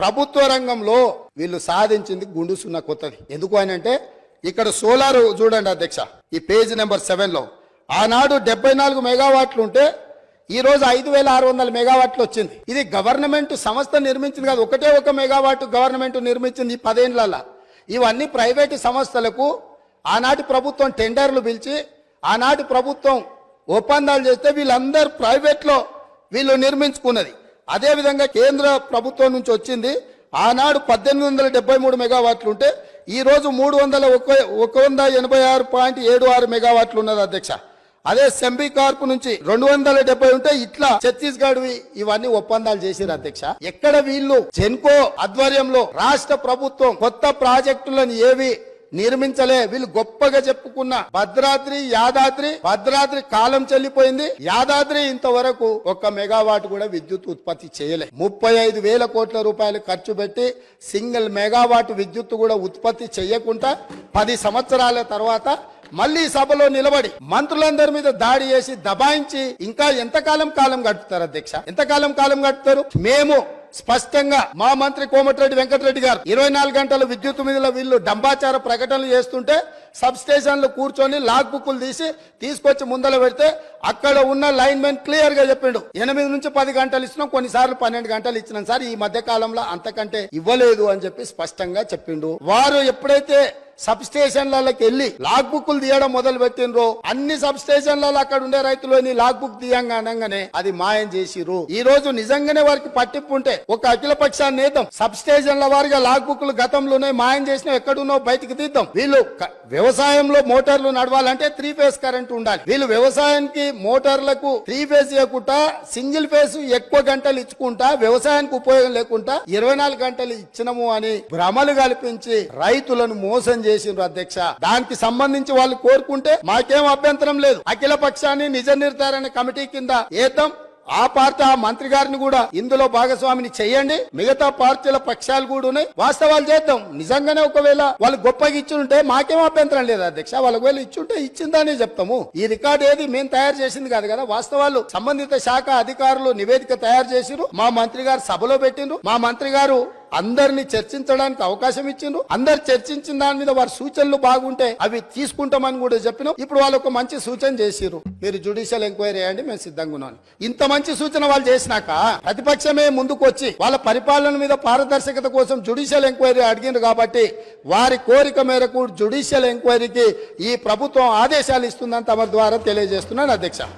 ప్రభుత్వ రంగంలో వీళ్ళు సాధించింది గుండు సున్నా కొత్తది. ఎందుకు అని అంటే ఇక్కడ సోలార్ చూడండి అధ్యక్ష ఈ పేజ్ నెంబర్ సెవెన్లో. ఆనాడు డెబ్బై నాలుగు మెగావాట్లు ఉంటే ఈ రోజు ఐదు వేల ఆరు వందల మెగావాట్లు వచ్చింది. ఇది గవర్నమెంట్ సంస్థ నిర్మించింది కాదు ఒకటే ఒక మెగావాట్ గవర్నమెంట్ నిర్మించింది ఈ పదేండ్లలో ఇవన్నీ ప్రైవేటు సంస్థలకు ఆనాటి ప్రభుత్వం టెండర్లు పిలిచి ఆనాటి ప్రభుత్వం ఒప్పందాలు చేస్తే వీళ్ళందరూ ప్రైవేట్లో వీళ్ళు నిర్మించుకున్నది. అదేవిధంగా కేంద్ర ప్రభుత్వం నుంచి వచ్చింది. ఆనాడు పద్దెనిమిది వందల డెబ్బై మూడు మెగావాట్లు ఉంటే ఈ రోజు మూడు వందల ఒక ఒక వంద ఎనభై ఆరు పాయింట్ ఏడు ఆరు మెగావాట్లు ఉన్నది అధ్యక్ష. అదే సెంబీ కార్పు నుంచి రెండు వందల డెబ్బై ఉంటే ఇట్లా ఛత్తీస్గఢ్ ఇవన్నీ ఒప్పందాలు చేసిరు అధ్యక్ష. ఎక్కడ వీళ్ళు జెన్కో ఆధ్వర్యంలో రాష్ట్ర ప్రభుత్వం కొత్త ప్రాజెక్టులను ఏవి నిర్మించలే. వీళ్ళు గొప్పగా చెప్పుకున్న భద్రాద్రి యాదాద్రి భద్రాద్రి కాలం చెల్లిపోయింది. యాదాద్రి ఇంతవరకు ఒక్క మెగావాట్ కూడా విద్యుత్ ఉత్పత్తి చేయలే. ముప్పై ఐదు వేల కోట్ల రూపాయలు ఖర్చు పెట్టి సింగిల్ మెగావాట్ విద్యుత్ కూడా ఉత్పత్తి చేయకుండా పది సంవత్సరాల తర్వాత మళ్ళీ సభలో నిలబడి మంత్రులందరి మీద దాడి చేసి దబాయించి ఇంకా ఎంతకాలం కాలం గడుపుతారు అధ్యక్ష? ఎంతకాలం కాలం గడుపుతారు? మేము స్పష్టంగా మా మంత్రి కోమటిరెడ్డి వెంకటరెడ్డి గారు ఇరవై నాలుగు గంటల విద్యుత్ మీద వీళ్ళు డంబాచార ప్రకటనలు చేస్తుంటే సబ్ స్టేషన్లు కూర్చొని లాగ్ బుక్లు తీసి తీసుకొచ్చి ముందర పెడితే అక్కడ ఉన్న లైన్ మెన్ క్లియర్గా చెప్పిండు. ఎనిమిది నుంచి పది గంటలు ఇచ్చినాం కొన్నిసార్లు పన్నెండు గంటలు ఇచ్చినాం సార్ ఈ మధ్య కాలంలో అంతకంటే ఇవ్వలేదు అని చెప్పి స్పష్టంగా చెప్పిండు. వారు ఎప్పుడైతే సబ్ స్టేషన్లకి వెళ్ళి లాగ్ బుక్లు తీయడం మొదలు పెట్టినరో అన్ని సబ్ స్టేషన్లలో అక్కడ ఉండే రైతులని లాగ్ బుక్ తీయంగా అది మాయం చేసిరు ఈ రోజు నిజంగానే వారికి పట్టింపు ఉంటే ఒక అఖిల పక్షాన్ని నేతం సబ్ స్టేషన్ల వారిగా లాగ్ బుక్లు గతంలోనే మాయం చేసిన ఎక్కడున్నో బయటికి తీద్దాం. వీళ్ళు వ్యవసాయంలో మోటార్లు నడవాలంటే త్రీ ఫేజ్ కరెంట్ ఉండాలి. వీళ్ళు వ్యవసాయానికి మోటార్లకు త్రీ ఫేజ్ ఇవ్వకుండా సింగిల్ ఫేజ్ ఎక్కువ గంటలు ఇచ్చుకుంటా వ్యవసాయానికి ఉపయోగం లేకుండా ఇరవై నాలుగు గంటలు ఇచ్చినము అని భ్రమలు కల్పించి రైతులను మోసం చేసిండ్రు అధ్యక్ష. దానికి సంబంధించి వాళ్ళు కోరుకుంటే మాకేం అభ్యంతరం లేదు. అఖిల పక్షాన్ని నిజ నిర్ధారణ కమిటీ కింద ఏతం ఆ పార్టీ ఆ మంత్రి గారిని కూడా ఇందులో భాగస్వామిని చేయండి. మిగతా పార్టీల పక్షాలు కూడా ఉన్నాయి. వాస్తవాలు చేద్దాం. నిజంగానే ఒకవేళ వాళ్ళు గొప్పగా ఇచ్చి ఉంటే మాకేం అభ్యంతరం లేదు అధ్యక్ష. వాళ్ళ ఒకవేళ ఇచ్చుంటే ఇచ్చిందని చెప్తాము. ఈ రికార్డు ఏది మేము తయారు చేసింది కాదు కదా. వాస్తవాలు సంబంధిత శాఖ అధికారులు నివేదిక తయారు చేసిరు మా మంత్రి గారు సభలో పెట్టిండ్రు. మా మంత్రి గారు అందరిని చర్చించడానికి అవకాశం ఇచ్చిండ్రు. అందరు చర్చించిన దాని మీద వారి సూచనలు బాగుంటే అవి తీసుకుంటామని కూడా చెప్పినాం. ఇప్పుడు వాళ్ళు ఒక మంచి సూచన చేసిరు మీరు జుడిషియల్ ఎంక్వైరీ చేయండి మేము సిద్ధంగా ఉన్నాను ఇంత మంచి సూచన వాళ్ళు చేసినాక ప్రతిపక్షమే ముందుకు వచ్చి వాళ్ళ పరిపాలన మీద పారదర్శకత కోసం జుడిషియల్ ఎంక్వైరీ అడిగిండ్రు కాబట్టి వారి కోరిక మేరకు జుడిషియల్ ఎంక్వైరీకి ఈ ప్రభుత్వం ఆదేశాలు ఇస్తుందని తమ ద్వారా తెలియజేస్తున్నాను అధ్యక్ష.